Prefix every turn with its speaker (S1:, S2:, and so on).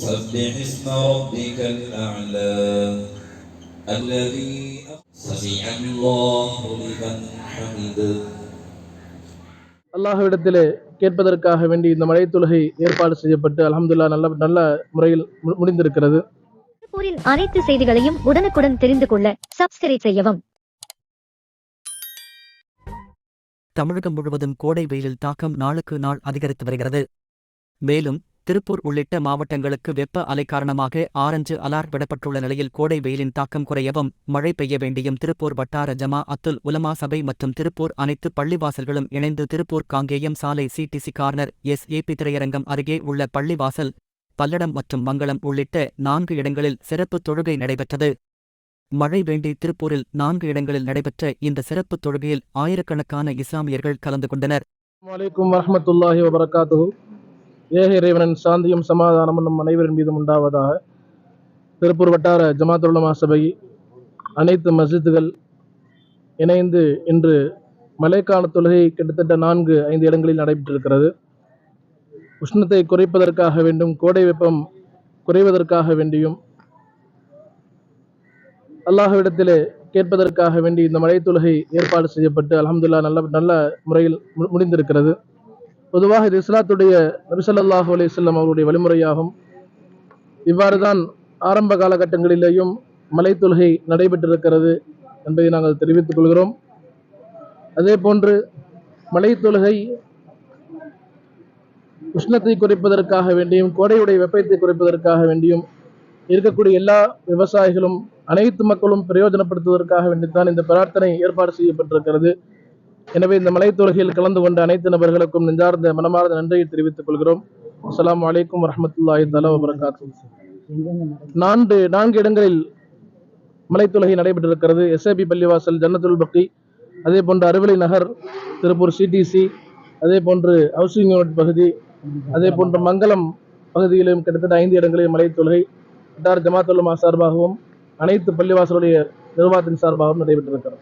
S1: سبح اسم ربك الأعلى الذي سمع الله لمن حمده
S2: அல்லாஹ்விடத்திலே கேட்பதற்காக வேண்டி இந்த மழை தொழுகை ஏற்பாடு செய்யப்பட்டு அல்ஹம்துலில்லாஹ் நல்ல நல்ல முறையில் மு- முடிந்திருக்கிறது
S3: திருப்பூரின் அனைத்து செய்திகளையும் உடனுக்குடன் தெரிந்து கொள்ள சப்ஸ்கிரைப் செய்யவும்
S4: தமிழகம் முழுவதும் கோடை வெயிலில் தாக்கம் நாளுக்கு நாள் அதிகரித்து வருகிறது மேலும் திருப்பூர் உள்ளிட்ட மாவட்டங்களுக்கு வெப்ப அலை காரணமாக ஆரஞ்சு அலார் விடப்பட்டுள்ள நிலையில் கோடை வெயிலின் தாக்கம் குறையவும் மழை பெய்ய வேண்டியும் திருப்பூர் வட்டார ஜமா அத்துல் உலமா சபை மற்றும் திருப்பூர் அனைத்து பள்ளிவாசல்களும் இணைந்து திருப்பூர் காங்கேயம் சாலை சிடிசி கார்னர் எஸ் ஏபி திரையரங்கம் அருகே உள்ள பள்ளிவாசல் பல்லடம் மற்றும் மங்களம் உள்ளிட்ட நான்கு இடங்களில் சிறப்பு தொழுகை நடைபெற்றது. மழை வேண்டி திருப்பூரில் நான்கு இடங்களில் நடைபெற்ற இந்த சிறப்பு தொழுகையில் ஆயிரக்கணக்கான இஸ்லாமியர்கள் கலந்து கொண்டனர்.
S2: ஏக இறைவனின் சாந்தியும் சமாதானமும் நம் அனைவரின் மீதும் உண்டாவதாக திருப்பூர் வட்டார ஜமாத்துலமா சபை அனைத்து மஸ்ஜிதுகள் இணைந்து இன்று மலைக்கான தொழுகை கிட்டத்தட்ட நான்கு ஐந்து இடங்களில் நடைபெற்றிருக்கிறது. உஷ்ணத்தை குறைப்பதற்காக வேண்டும் கோடை வெப்பம் குறைவதற்காக வேண்டியும் அல்லாஹ்விடத்திலே கேட்பதற்காக வேண்டி இந்த மழை தொழுகை ஏற்பாடு செய்யப்பட்டு அலமதுல்லா நல்ல நல்ல முறையில் மு- முடிந்திருக்கிறது. பொதுவாக இது இஸ்லாத்துடைய நபிசல்லாஹு அலைஹிஸ்ஸல்லம் அவருடைய வழிமுறையாகும். இவ்வாறு தான் ஆரம்ப காலகட்டங்களிலேயும் மலை தொழுகை நடைபெற்றிருக்கிறது என்பதை நாங்கள் தெரிவித்துக் கொள்கிறோம். அதே போன்று மலை தொழுகை உஷ்ணத்தை குறைப்பதற்காக வேண்டியும் கோடையுடைய வெப்பத்தை குறைப்பதற்காக வேண்டியும் இருக்கக்கூடிய எல்லா விவசாயிகளும் அனைத்து மக்களும் பிரயோஜனப்படுத்துவதற்காக வேண்டித்தான் இந்த பிரார்த்தனை ஏற்பாடு செய்யப்பட்டிருக்கிறது. எனவே இந்த மலை தொழுகையில் கலந்து கொண்ட அனைத்து நபர்களுக்கும் நெஞ்சார்ந்த மனமார்ந்த நன்றியை தெரிவித்துக் கொள்கிறோம். அஸ்லாம் அலைக்கும் வரமத்துல்லாஹி தலா வபரகாத்து. நான்கு நான்கு இடங்களில் மலை தொழுகை நடைபெற்றிருக்கிறது. எஸ்ஏபி பள்ளிவாசல் ஜன்னத்துல் பக்கி அதே போன்று அறுவலை நகர் திருப்பூர் சிடிசி அதே போன்று ஹவுசிங் யூனிட் பகுதி அதே போன்று மங்கலம் பகுதியிலும் கிட்டத்தட்ட ஐந்து இடங்களில் மலை தொழுகை வட்டார் ஜமாத்துல்லமா சார்பாகவும் அனைத்து பள்ளிவாசலுடைய நிர்வாகத்தின் சார்பாகவும் நடைபெற்றிருக்கிறது.